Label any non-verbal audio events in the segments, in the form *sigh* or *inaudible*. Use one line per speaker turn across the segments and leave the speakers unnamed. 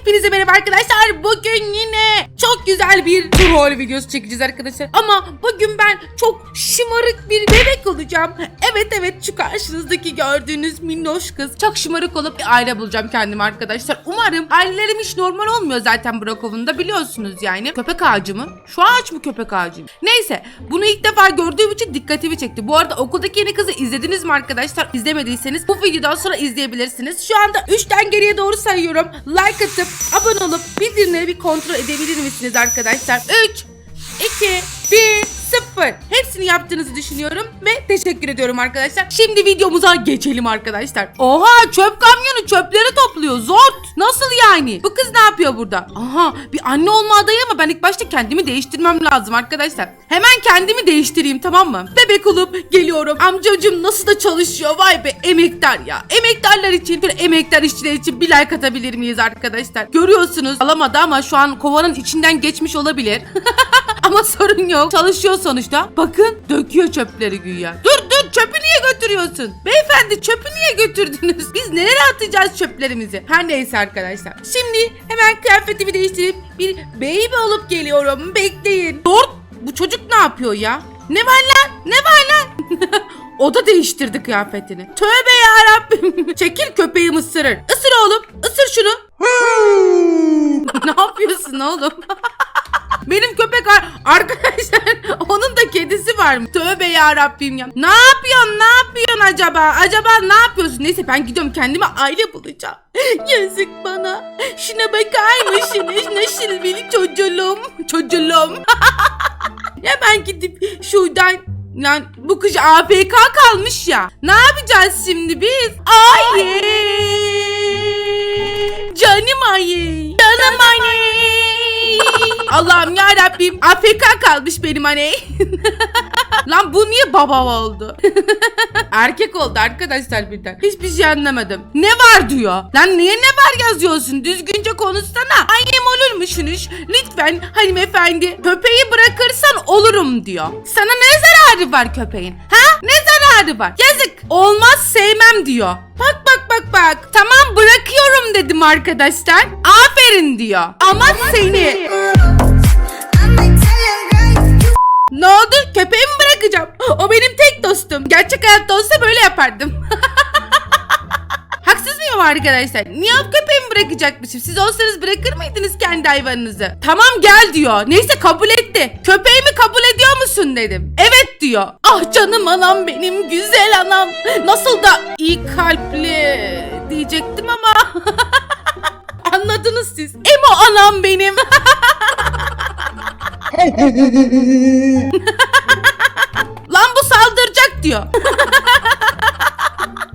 Hepinize merhaba arkadaşlar. Bugün yine çok güzel bir troll videosu çekeceğiz arkadaşlar. Ama bugün ben çok şımarık bir bebek olacağım. Evet evet şu karşınızdaki gördüğünüz minnoş kız. Çok şımarık olup bir aile bulacağım kendime arkadaşlar. Umarım ailelerim hiç normal olmuyor zaten Brokov'unda biliyorsunuz yani. Köpek ağacı mı? Şu ağaç mı köpek ağacı mı? Neyse bunu ilk defa gördüğüm için dikkatimi çekti. Bu arada okuldaki yeni kızı izlediniz mi arkadaşlar? İzlemediyseniz bu videodan sonra izleyebilirsiniz. Şu anda 3'ten geriye doğru sayıyorum. Like atıp abone olup bildirimleri bir kontrol edebilir misiniz arkadaşlar? 3 2 1 0 Hepsini yaptığınızı düşünüyorum ve teşekkür ediyorum arkadaşlar. Şimdi videomuza geçelim arkadaşlar. Oha çöp kamyonu çöpleri topluyor. Zort. Nasıl yani? Bu kız ne yapıyor burada? Aha bir anne olma adayı ama ben ilk başta kendimi değiştirmem lazım arkadaşlar. Hemen kendimi değiştireyim tamam mı? Bebek olup geliyorum. Amcacım nasıl da çalışıyor. Vay be emektar ya. Emektarlar için, bir emektar işçiler için bir like atabilir miyiz arkadaşlar? Görüyorsunuz alamadı ama şu an kovanın içinden geçmiş olabilir. *laughs* Ama *laughs* sorun yok. Çalışıyor sonuçta. Bakın döküyor çöpleri güya. Dur dur çöpü niye götürüyorsun? Beyefendi çöpü niye götürdünüz? *laughs* Biz nereye atacağız çöplerimizi? Her neyse arkadaşlar. Şimdi hemen kıyafetimi değiştirip bir baby olup geliyorum. Bekleyin. Dur. Bu çocuk ne yapıyor ya? Ne var lan? Ne var lan? *laughs* o da değiştirdi kıyafetini. Tövbe yarabbim. Çekil köpeğim ısırır. Isır oğlum. Isır şunu. ne yapıyorsun oğlum? Benim köpek ar- arkadaşlar *laughs* onun da kedisi var mı? Tövbe ya Rabbim ya. Ne yapıyorsun? Ne yapıyorsun acaba? Acaba ne yapıyorsun? Neyse ben gidiyorum kendime aile bulacağım. *laughs* Yazık bana. Şuna bakar mısınız? *laughs* Nasıl bir çocuğum? Çocuğum. ya ben gidip şuradan Lan bu kız AFK kalmış ya. Ne yapacağız şimdi biz? Ay. Canım ayı. Canım anne. Allah'ım ya Rabbim. AFK kalmış benim anne. *laughs* Lan bu niye baba oldu? *laughs* Erkek oldu arkadaşlar birden. Hiçbir şey anlamadım. Ne var diyor. Lan niye ne var yazıyorsun? Düzgünce konuşsana. Annem olur musunuz? Lütfen hanımefendi. Köpeği bırakırsan olurum diyor. Sana ne zararı var köpeğin? Ha? Ne zararı var? Yazık. Olmaz sevmem diyor. Bak bak bak bak. Tamam bırakıyorum dedim arkadaşlar. Aferin diyor. Ama seni. Ne oldu? Köpeği mi bırakacağım? O benim tek dostum. Gerçek hayatta olsa böyle yapardım. *laughs* Haksız mıyım arkadaşlar? Niye köpeğimi bırakacakmışım? Siz olsanız bırakır mıydınız kendi hayvanınızı? Tamam gel diyor. Neyse kabul etti. Köpeğimi kabul ediyor musun dedim. Evet diyor. Ah canım anam benim güzel anam. Nasıl da iyi kalpli diyecektim ama. *laughs* Anladınız siz. Emo anam benim. *laughs* *laughs* Lan bu saldıracak diyor. *laughs*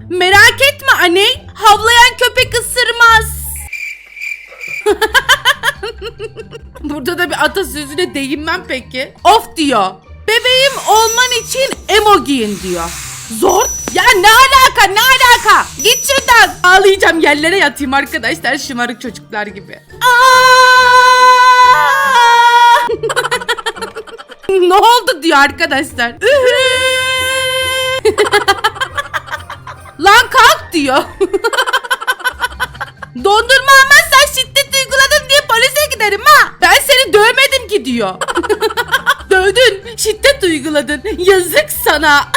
Merak etme anne. Havlayan köpek ısırmaz. *laughs* Burada da bir atasözüne değinmem peki. Of diyor. Bebeğim olman için emo giyin diyor. Zor. Ya ne alaka ne alaka? Git şuradan. Ağlayacağım yerlere yatayım arkadaşlar şımarık çocuklar gibi. Aa! Ne oldu diyor arkadaşlar. Lan kalk diyor. Dondurma almazsan şiddet uyguladın diye polise giderim ha. Ben seni dövmedim ki diyor. Dövdün, şiddet uyguladın. Yazık sana.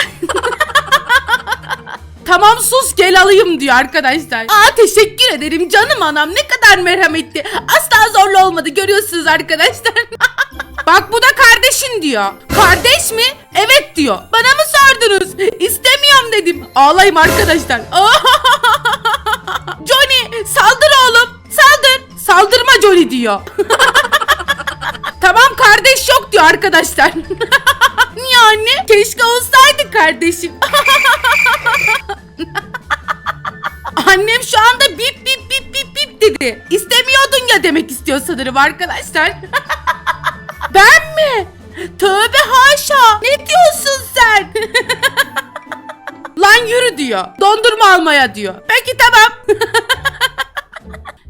Tamam sus gel alayım diyor arkadaşlar. Aa teşekkür ederim canım anam ne kadar merhametli. Asla zorlu olmadı görüyorsunuz arkadaşlar. Bak bu da kardeşin diyor. Kardeş mi? Evet diyor. Bana mı sordunuz? İstemiyorum dedim. Ağlayayım arkadaşlar. *laughs* Johnny saldır oğlum. Saldır. Saldırma Johnny diyor. *laughs* tamam kardeş yok diyor arkadaşlar. *laughs* Niye anne? Keşke olsaydı kardeşim. Annem şu anda bip bip bip bip bip dedi. İstemiyordun ya demek istiyor sanırım arkadaşlar. Ben mi? Tövbe haşa. Ne diyorsun sen? Lan yürü diyor. Dondurma almaya diyor. Peki tamam. *laughs*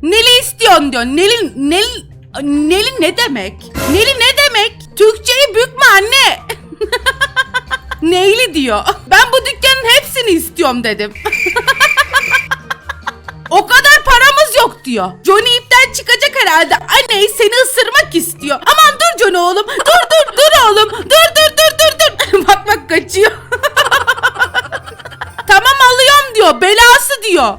Neli istiyorsun diyor. Neli, Neli, Neli ne demek? Neli ne demek? Türkçeyi bükme anne. *laughs* Neyli diyor. Ben bu dükkanın hepsini istiyorum dedim. *laughs* O kadar paramız yok diyor. Johnny ipten çıkacak herhalde. Anne seni ısırmak istiyor. Aman Johnny oğlum. Dur dur dur oğlum. Dur dur dur dur dur. *laughs* bak bak kaçıyor. *laughs* tamam alıyorum diyor. Belası diyor. *laughs*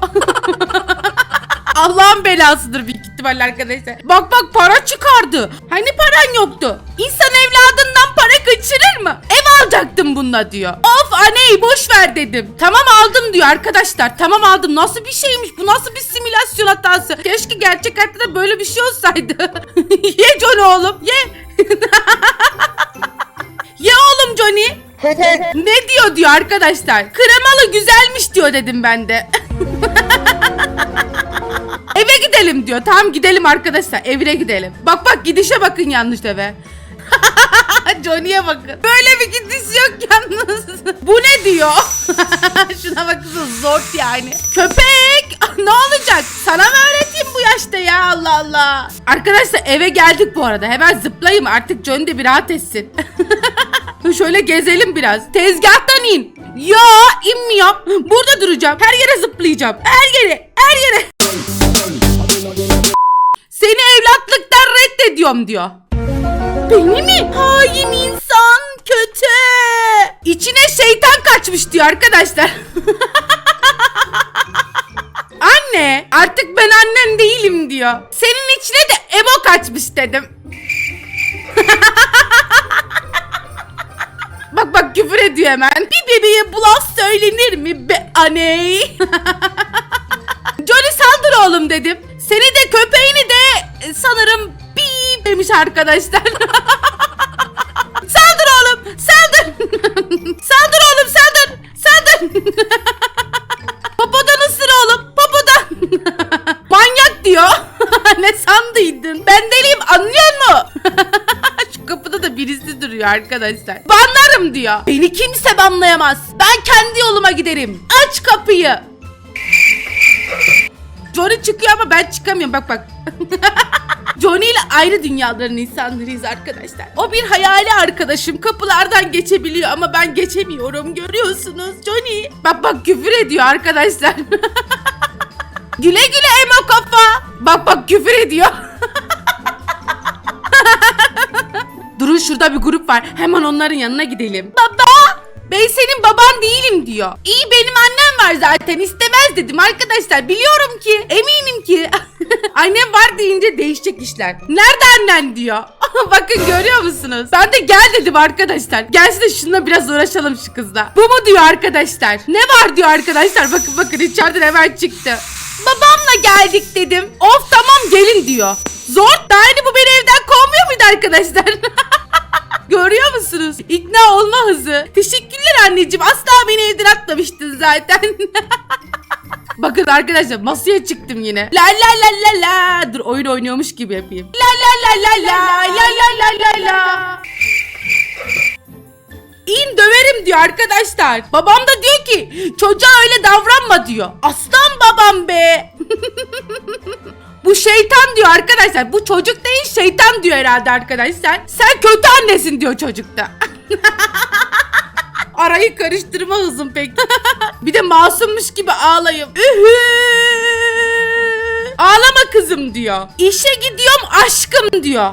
Allah'ın belasıdır büyük ihtimalle arkadaşlar. Bak bak para çıkardı. Hani paran yoktu? İnsan evladından para kaçırır mı? Ev alacaktım bununla diyor. Of aney boş ver dedim. Tamam aldım diyor arkadaşlar. Tamam aldım. Nasıl bir şeymiş bu? Nasıl bir simülasyon hatası? Keşke gerçek hayatta da böyle bir şey olsaydı. ye Johnny oğlum ye. *laughs* ye oğlum Johnny. *laughs* ne diyor diyor arkadaşlar. Kremalı güzelmiş diyor dedim ben de. *laughs* Eve gidelim diyor. Tamam gidelim arkadaşlar. Evine gidelim. Bak bak gidişe bakın yanlış eve. Johnny'e bakın. Böyle bir gidiş yok yalnız. *laughs* Bu ne diyor? *laughs* Şuna bakın zor yani. Köpek ne olacak? Sana mı öğreteyim bu yaşta ya Allah Allah. Arkadaşlar eve geldik bu arada. Hemen zıplayayım artık Johnny de bir rahat etsin. *laughs* Şöyle gezelim biraz. Tezgahtan in. Ya inmiyorum. Burada duracağım. Her yere zıplayacağım. Her yere. Her yere. Seni evlatlıktan reddediyorum diyor. Beni mi? Hain insan kötü. İçine şeytan kaçmış diyor arkadaşlar. *laughs* Anne artık ben annen değilim diyor. Senin içine de ebo kaçmış dedim. *laughs* Bak bak küfür ediyor hemen. Bir bebeğe bu laf söylenir mi be aney? *laughs* Johnny saldır oğlum dedim. Seni de köpeğini de sanırım bip demiş arkadaşlar. *laughs* *laughs* saldır oğlum saldır. saldır oğlum saldır. Saldır. Popodan ısır oğlum popodan. *laughs* Manyak diyor. ne sandıydın? Ben deliyim anlıyor musun? Şu kapıda da birisi duruyor arkadaşlar. Banlarım diyor. Beni kimse banlayamaz. Ben kendi yoluma giderim. Aç kapıyı. Johnny çıkıyor ama ben çıkamıyorum bak bak. Ayrı dünyaların insanlarıyız arkadaşlar. O bir hayali arkadaşım. Kapılardan geçebiliyor ama ben geçemiyorum. Görüyorsunuz Johnny. Bak bak küfür ediyor arkadaşlar. *laughs* güle güle emo kafa. Bak bak küfür ediyor. *laughs* Durun şurada bir grup var. Hemen onların yanına gidelim. Baba! Ben senin baban değilim diyor. İyi benim annem var zaten istemez dedim arkadaşlar. Biliyorum ki eminim ki *laughs* annem var deyince değişecek işler. Nerede annen diyor. *laughs* Bakın görüyor musunuz? Ben de gel dedim arkadaşlar. Gelsin de şununla biraz uğraşalım şu kızla. Bu mu diyor arkadaşlar. Ne var diyor arkadaşlar. Bakın bakın içeriden hemen çıktı. Babamla geldik dedim. Of tamam gelin diyor. Zor. Daha yeni bu beni evden kovmuyor muydu arkadaşlar? *laughs* Görüyor musunuz? İkna olma hızı. Teşekkürler anneciğim. Asla beni evden atmamıştın zaten. *laughs* Bakın arkadaşlar masaya çıktım yine. La la la la la. Dur oyun oynuyormuş gibi yapayım. La la la la la. La la la la la. İn döverim diyor arkadaşlar. Babam da diyor ki çocuğa öyle davranma diyor. Aslan babam be. *laughs* Bu şeytan diyor arkadaşlar. Bu çocuk değil şeytan diyor herhalde arkadaşlar. Sen kötü annesin diyor çocukta. *laughs* Arayı karıştırma hızım pek. *laughs* bir de masummuş gibi ağlayıp. Ühü. Ağlama kızım diyor. İşe gidiyorum aşkım diyor.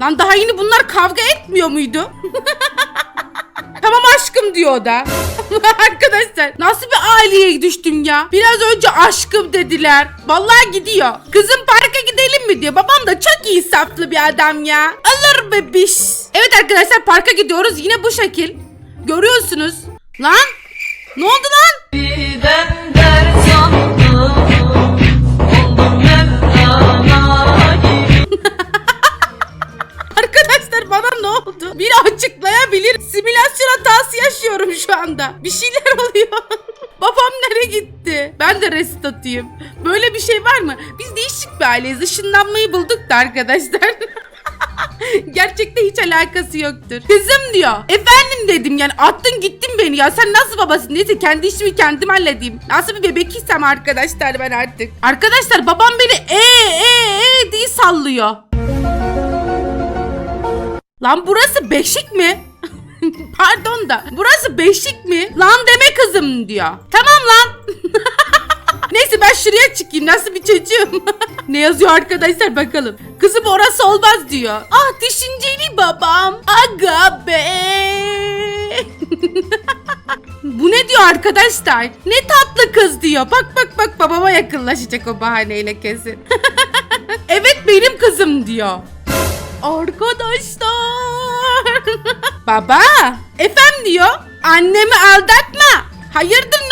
Lan daha yeni bunlar kavga etmiyor muydu? *laughs* Tamam aşkım diyor o da. *laughs* Arkadaşlar nasıl bir aileye düştüm ya? Biraz önce aşkım dediler. Vallahi gidiyor. Kızım parka gidelim mi diyor. Babam da çok iyi insaflı bir adam ya. Alır bebiş. Evet arkadaşlar parka gidiyoruz. Yine bu şekil. Görüyorsunuz. Lan? Ne oldu lan?
Birden ders yandım Oldum Mevlana gibi *laughs*
Arkadaşlar bana ne oldu? Biri açıklayabilir. Simülasyon hatası yaşıyorum şu anda. Bir şeyler *laughs* oluyor. Babam nereye gitti? Ben de rest atayım. Böyle bir şey var mı? Biz değişik bir aileyiz. Işınlanmayı bulduk da arkadaşlar. *laughs* *laughs* Gerçekte hiç alakası yoktur. Kızım diyor. Efendim dedim yani attın gittin beni ya. Sen nasıl babasın? Neyse kendi işimi kendim halledeyim. Nasıl bir bebekiysem arkadaşlar ben artık. Arkadaşlar babam beni e e e diye sallıyor. Lan burası beşik mi? *laughs* Pardon da burası beşik mi? Lan deme kızım diyor. Tamam lan. *laughs* Şuraya çıkayım. Nasıl bir çocuğum? *laughs* ne yazıyor arkadaşlar bakalım. Kızım orası olmaz diyor. Ah düşünceli babam. Aga be. *laughs* Bu ne diyor arkadaşlar? Ne tatlı kız diyor. Bak bak bak babama yakınlaşacak o bahaneyle kesin. *laughs* evet benim kızım diyor. Arkadaşlar. Baba. Efem diyor. Annemi aldatma. Hayırdır?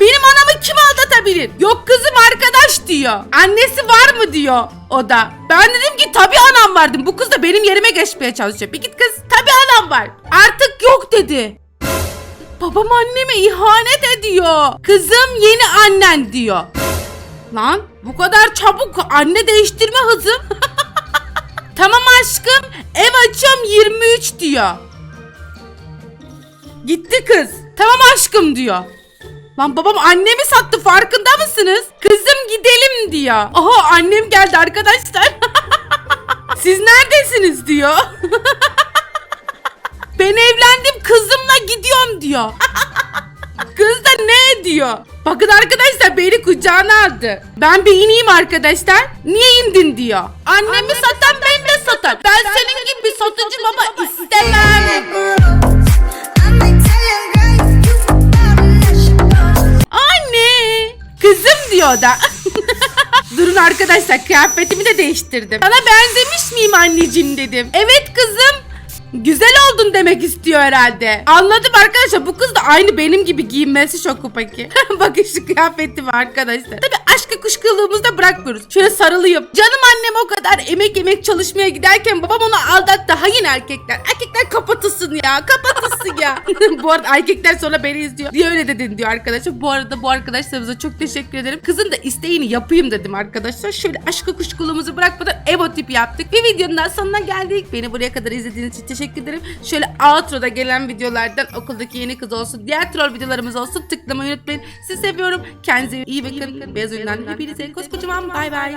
Benim anamı kim aldatabilir? Yok kızım arkadaş diyor. Annesi var mı diyor o da. Ben dedim ki tabii anam vardım. Bu kız da benim yerime geçmeye çalışıyor. Bir git kız tabii anam var. Artık yok dedi. Babam anneme ihanet ediyor. Kızım yeni annen diyor. Lan bu kadar çabuk anne değiştirme hızım. *laughs* tamam aşkım ev açıyorum 23 diyor. Gitti kız. Tamam aşkım diyor. Lan babam annemi sattı farkında mısınız? Kızım gidelim diyor. Aha annem geldi arkadaşlar. *laughs* Siz neredesiniz diyor. *laughs* ben evlendim kızımla gidiyorum diyor. *laughs* Kız da ne diyor? Bakın arkadaşlar beni kucağına aldı. Ben bir ineyim arkadaşlar. Niye indin diyor. Annemi satan ben de satar. Ben, senin gibi bir satıcı baba istemem. Diyor da. *laughs* Durun arkadaşlar kıyafetimi de değiştirdim. Sana benzemiş miyim anneciğim dedim. Evet kızım. Güzel oldun demek istiyor herhalde. Anladım arkadaşlar bu kız da aynı benim gibi giyinmesi şoku peki. *laughs* Bakın şu kıyafeti var arkadaşlar. Tabi aşkı kuşkulığımızı da bırakmıyoruz. Şöyle sarılayım. Canım annem o kadar emek emek çalışmaya giderken babam onu aldattı. Hain erkekler. Erkekler kapatılsın ya. Kapatılsın ya. *laughs* bu arada erkekler sonra beni izliyor. Diye öyle dedin diyor arkadaşlar. Bu arada bu arkadaşlarımıza çok teşekkür ederim. Kızın da isteğini yapayım dedim arkadaşlar. Şöyle aşkı kuşkuluğumuzu bırakmadan Evo tip yaptık. Bir videonun daha sonuna geldik. Beni buraya kadar izlediğiniz için teşekkür ederim. Şöyle outro'da gelen videolardan okuldaki yeni kız olsun. Diğer troll videolarımız olsun. Tıklamayı unutmayın. Sizi seviyorum. Kendinize iyi bakın. Beyaz oyundan hepinize koskocaman bay bay.